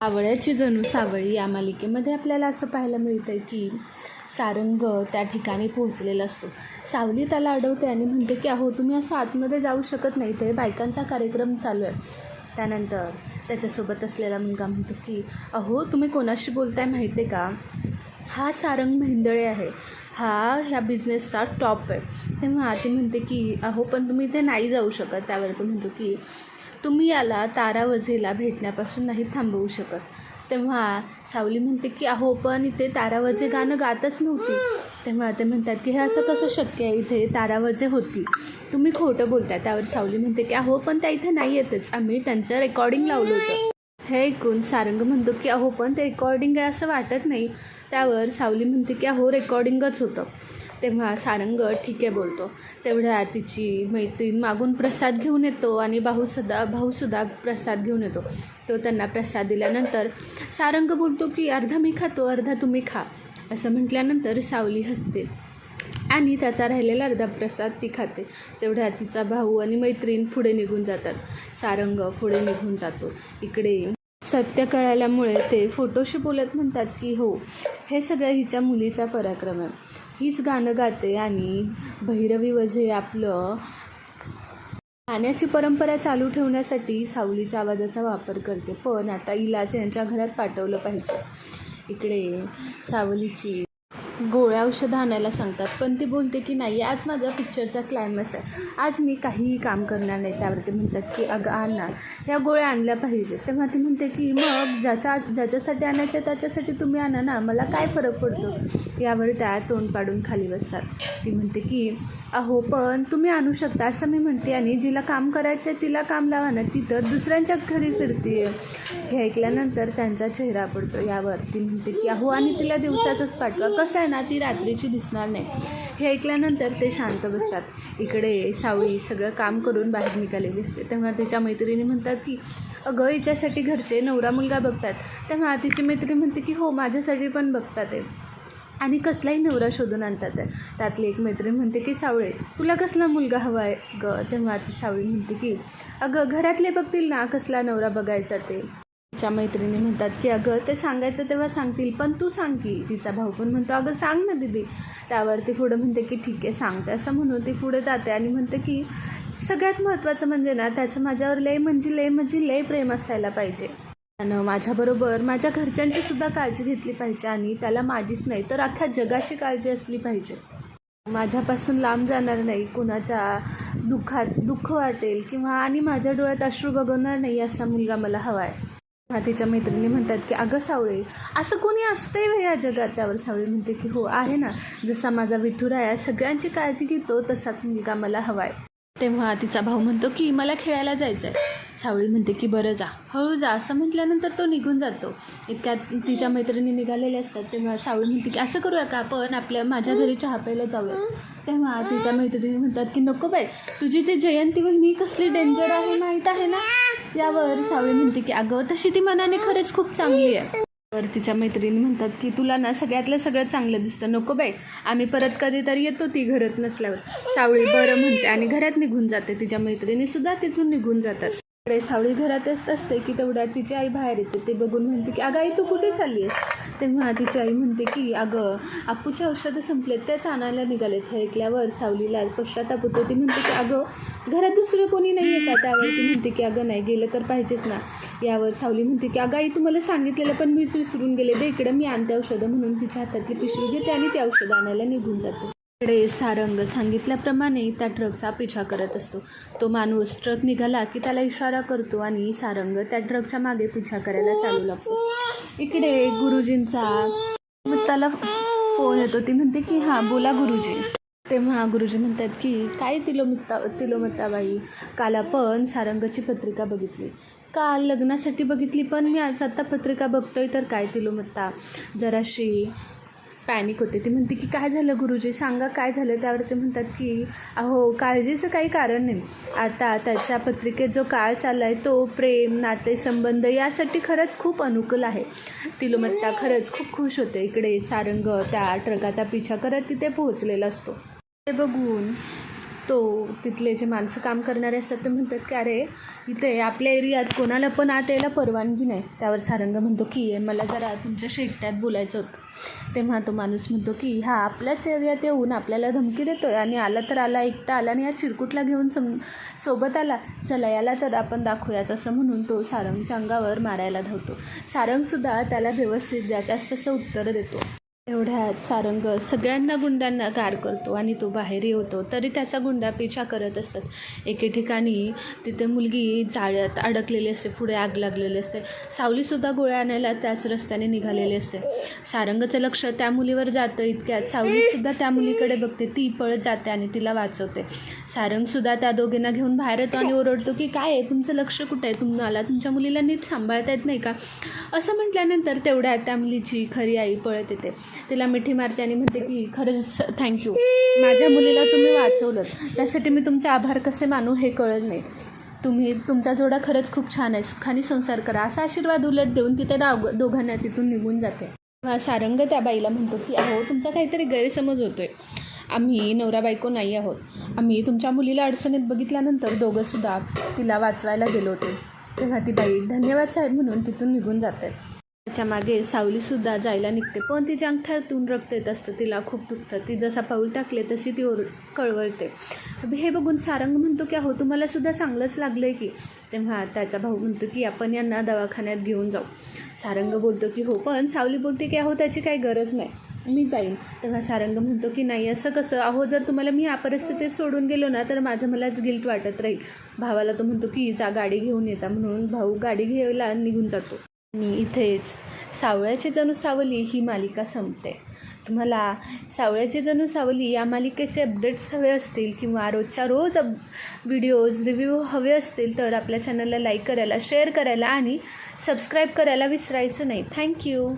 आवळ्याची जणू सावळी या मालिकेमध्ये आपल्याला असं पाहायला मिळतं की सारंग त्या ठिकाणी पोहोचलेला असतो. सावली त्याला अडवते आणि म्हणते की अहो तुम्ही असं आतमध्ये जाऊ शकत नाही ते बायकांचा कार्यक्रम चालू आहे. त्यानंतर त्याच्यासोबत असलेला मुलगा म्हणतो की अहो तुम्ही कोणाशी बोलताय माहिती आहे का? हा सारंग मेंदळे आहे. हा ह्या बिझनेसचा टॉप आहे. तेव्हा ती म्हणते की अहो पण तुम्ही इथे नाही जाऊ शकत. त्यावर तो म्हणतो की तुम्ही याला तारावजेला भेटण्यापासून नाही थांबवू शकत. तेव्हा सावली म्हणते की अहो पण इथे तारावजे गाणं गातच नव्हती. तेव्हा ते म्हणतात की हे असं कसं शक्य आहे? इथे तारावजे होती. तुम्ही खोटं बोलताय. त्यावर सावली म्हणते की अहो पण त्या इथे नाही येतच. आम्ही त्यांचं रेकॉर्डिंग लावलं होतं. हे ऐकून सारंग म्हणतो की अहो पण ते रेकॉर्डिंग आहे असं वाटत नाही. त्यावर सावली म्हणते की अहो रेकॉर्डिंगच होतं. तेव्हा सारंग ठीक आहे बोलतो. तेवढ्या तिची मैत्रीण मागून प्रसाद घेऊन येतो आणि भाऊसुद्धा भाऊसुद्धा प्रसाद घेऊन येतो. तो त्यांना प्रसाद दिल्यानंतर सारंग बोलतो की अर्धा मी खातो अर्धा तुम्ही खा. असं म्हटल्यानंतर सावली हसते आणि त्याचा राहिलेला अर्धा प्रसाद ती खाते. तेवढ्या तिचा भाऊ आणि मैत्रीण पुढे निघून जातात. सारंग पुढे निघून जातो. इकडे सत्य कळाल्यामुळे ते फोटोशी बोलत म्हणतात की हो हे सगळं हिच्या मुलीचा पराक्रम आहे. हीच गाणं गाते आणि भैरवी वझे आपलं गाण्याची परंपरा चालू ठेवण्यासाठी सावलीच्या आवाजाचा वापर करते. पण आता इलाज यांच्या घरात पाठवलं पाहिजे. इकडे सावलीची गोळ्या औषधं आणायला सांगतात. पण ती बोलते की नाही आज माझा पिक्चरचा क्लायमॅक्स आहे. आज मी काहीही काम करणार नाही. त्यावरती म्हणतात की अगं आणणार. या गोळ्या आणल्या पाहिजे तेव्हा ती म्हणते की मग ज्याच्या ज्याच्यासाठी आणायचं आहे त्याच्यासाठी तुम्ही आणा ना. मला काय फरक पडतो? यावर त्या तोंड पाडून खाली बसतात. ती म्हणते की अहो पण तुम्ही आणू शकता. असं मी म्हणते आणि जिला काम करायचं आहे तिला काम लावा ना. तिथं दुसऱ्यांच्याच घरी फिरते. हे ऐकल्यानंतर त्यांचा चेहरा पडतो. यावर ती म्हणते की अहो आणि तिला दिवसाचंच पाठवा. कसं आहे ना ती रात्रीची दिसणार नाही. हे ऐकल्यानंतर ते शांत बसतात. इकडे सावळी सगळं काम करून बाहेर निघालेली असते. तेव्हा तिच्या मैत्रिणी म्हणतात की अगं हिच्यासाठी घरचे नवरा मुलगा बघतात. तेव्हा तिची मैत्रीण म्हणते की हो माझ्यासाठी पण बघतात आहे आणि कसलाही नवरा शोधून आणतात त्यातली एक मैत्रीण म्हणते की सावळे तुला कसला मुलगा हवा आहे? ग तेव्हा ती सावळी म्हणते की अगं घरातले बघतील ना कसला नवरा बघायचा ते. तिच्या मैत्रिणी म्हणतात की अगं ते सांगायचं तेव्हा सांगतील पण तू सांग की. तिचा भाऊ पण म्हणतो अगं सांग ना दिदी. त्यावर ती पुढं म्हणते की ठीक आहे सांगते. असं म्हणून ती पुढे जाते आणि म्हणते की सगळ्यात महत्त्वाचं म्हणजे ना त्याचं माझ्यावर लय म्हणजे लय म्हणजे लय प्रेम असायला पाहिजे. त्यानं माझ्याबरोबर माझ्या घरच्यांची सुद्धा काळजी घेतली पाहिजे आणि त्याला माझीच नाही तर अख्ख्या जगाची काळजी असली पाहिजे. माझ्यापासून लांब जाणार नाही कुणाच्या दुःखात दुःख वाटेल किंवा आणि माझ्या डोळ्यात अश्रू बघवणार नाही असा मुलगा मला हवा आहे तिच्या मैत्रिणी म्हणतात की अगं सावळे असं कोणी असतंय व्हय या जगात? त्यावर सावळे म्हणते की हो आहे ना. जसा माझा विठुराया सगळ्यांची काळजी घेतो तसाच मुलगा मला हवा आहे. तेव्हा तिचा भाऊ म्हणतो की मला खेळायला जायचं आहे सावळी म्हणते की बरं जा. हळू जा. असं म्हटल्यानंतर तो निघून जातो. इतक्यात तिच्या मैत्रिणी निघालेल्या असतात. तेव्हा सावळी म्हणते की असं करूया का आपण? आपल्या माझ्या घरी चहा प्यायला जाऊया. तेव्हा तिच्या मैत्रिणी म्हणतात की नको बाय तुझी ती जयंती वहिनी कसली डेंजर आहे माहीत आहे ना? यावर सावळी म्हणते की अगं तशी ती मनाने खरंच खूप चांगली आहे. तर तिच्या मैत्रिणी म्हणतात की तुला ना सगळ्यातलं सगळं चांगलं दिसतं. नको बाई आम्ही परत कधीतरी येतो ती घरात नसल्यावर. सावळी बरं म्हणते आणि घरात निघून जाते. तिच्या मैत्रिणी सुद्धा तिथून निघून जातात. इकडे सावळी घरातच असते की तेवढ्यात तिची आई बाहेर येते. ते बघून म्हणते की अगं आई तू कुठे चालली आहेस? तेव्हा तिची आई म्हणते की अगं आपूचे औषधं संपलेत त्याच आणायला निघालेत हे ऐकल्यावर सावलीला पश्चाताप होतो. ती म्हणते की अगं घरात दुसरं कोणी नाही आहे का? त्यावर ती म्हणते की अगं नाही गेलं तर पाहिजेच ना. यावर सावली म्हणते की अगं आई तुम्हाला सांगितलेलं पण मीच विसरून गेले. दे इकडं मी आणते औषधं म्हणून तिच्या हातातली पिशवी घेते आणि ते औषधं आणायला निघून जाते. इकडे सारंग सांगितल्याप्रमाणे त्या ट्रकचा पिछा करत असतो. तो माणूस ट्रक निघाला की त्याला इशारा करतो आणि सारंग त्या ट्रकच्या मागे पिछा करायला चालू लागतो. इकडे गुरुजींचा मग त्याला फोन येतो. ती म्हणते की हां बोला गुरुजी. तेव्हा गुरुजी म्हणतात की काय तिलोमित्ता तिलोमत्ताबाई काल आपण सारंगाची पत्रिका बघितली. काल लग्नासाठी बघितली पण मी आज आत्ता पत्रिका बघतोय तर काय तिलोमत्ता जराशी पॅनिक होते. ती म्हणते की काय झालं गुरुजी? सांगा काय झालं? त्यावर ते म्हणतात की अहो काळजीचं काही कारण नाही. आता त्याच्या पत्रिकेत जो काळ चालला आहे तो प्रेम नातेसंबंध यासाठी खरंच खूप अनुकूल आहे. तिलोमत्ता खरंच खूप खुश होते. इकडे सारंग त्या ट्रकाचा पिछा करत तिथे पोहोचलेला असतो. ते बघून तो तिथले जे माणसं काम करणारे असतात ते म्हणतात की अरे इथे आपल्या एरियात कोणाला पण आत यायला परवानगी नाही. त्यावर सारंग म्हणतो की मला जरा तुमच्याशी एकट्यात बोलायचं होतं. तेव्हा तो माणूस म्हणतो की हा आपल्याच एरियात येऊन आपल्याला धमकी देतो आहे आणि आला तर आला एकटा आला आणि या चिरकुटला घेऊन सम सोबत आला. चला याला तर आपण दाखवूयाच असं म्हणून तो सारंगच्या अंगावर मारायला धावतो. सारंगसुद्धा त्याला व्यवस्थित ज्याच्याच तसं उत्तर देतो. एवढ्यात सारंग सगळ्यांना गुंडांना गार करतो आणि तो बाहेर येतो तरी त्याचा गुंडा पिछा करत असतात. एके ठिकाणी तिथे मुलगी जाळ्यात अडकलेली असते पुढे आग लागलेली असते. सावलीसुद्धा गोळ्या आणायला त्याच रस्त्याने निघालेली असते. सारंगचं लक्ष त्या मुलीवर जातं इतक्यात. सावलीसुद्धा त्या मुलीकडे बघते ती पळत जाते आणि तिला वाचवते. सारंगसुद्धा त्या दोघींना घेऊन बाहेर येतो आणि ओरडतो की काय आहे? तुमचं लक्ष कुठं आहे? तुम्हाला तुमच्या मुलीला नीट सांभाळता येत नाही का? असं म्हटल्यानंतर तेवढ्यात त्या मुलीची खरी आई पळत येते. तिला मिठी मारते आणि म्हणते की खरंच थँक्यू माझ्या मुलीला तुम्ही वाचवलं त्यासाठी मी तुमचे आभार कसे मानू हे कळत नाही. तुम्ही तुमचा जोडा खरंच खूप छान आहे. सुखाने संसार करा. असा आशीर्वाद उलट देऊन तिथे दाव दोघांना तिथून निघून जाते. तेव्हा सारंग त्या बाईला म्हणतो की अहो तुमचा काहीतरी गैरसमज होतोय. आम्ही नवरा बायको नाही आहोत. आम्ही तुमच्या मुलीला अडचणीत बघितल्यानंतर दोघंसुद्धा तिला वाचवायला गेलो होतो. तेव्हा ती बाई धन्यवाद साहेब म्हणून तिथून निघून जाते. त्याच्यामागे सावलीसुद्धा जायला निघते. पण तिच्या अंगठ्यातून रक्त येत असतं. तिला खूप दुखतं. ती जसा पाऊल टाकले तशी ती ओर कळवळते. हे बघून सारंग म्हणतो की अहो तुम्हालासुद्धा चांगलंच लागलं आहे की. तेव्हा त्याचा भाऊ म्हणतो की आपण यांना दवाखान्यात घेऊन जाऊ. सारंग बोलतो की हो पण सावली बोलते की अहो त्याची काही गरज नाही. मी जाईन. तेव्हा सारंग म्हणतो की नाही असं कसं? अहो जर तुम्हाला मी या परिस्थितीत सोडून गेलो ना तर माझं मलाच गिल्ट वाटत राहील. भावाला तो म्हणतो की जा गाडी घेऊन येता म्हणून भाऊ गाडी घ्यायला निघून जातो. मी इथेच. सावळ्याची जणू सावली ही मालिका संपते. तुम्हाला सावळ्याची जणू सावली या मालिकेचे अपडेट्स हवे असतील किंवा रोजच्या रोज अप व्हिडिओज रिव्ह्यू हवे असतील तर आपल्या चॅनलला लाईक करायला शेअर करायला आणि सबस्क्राईब करायला विसरायचं नाही. थँक्यू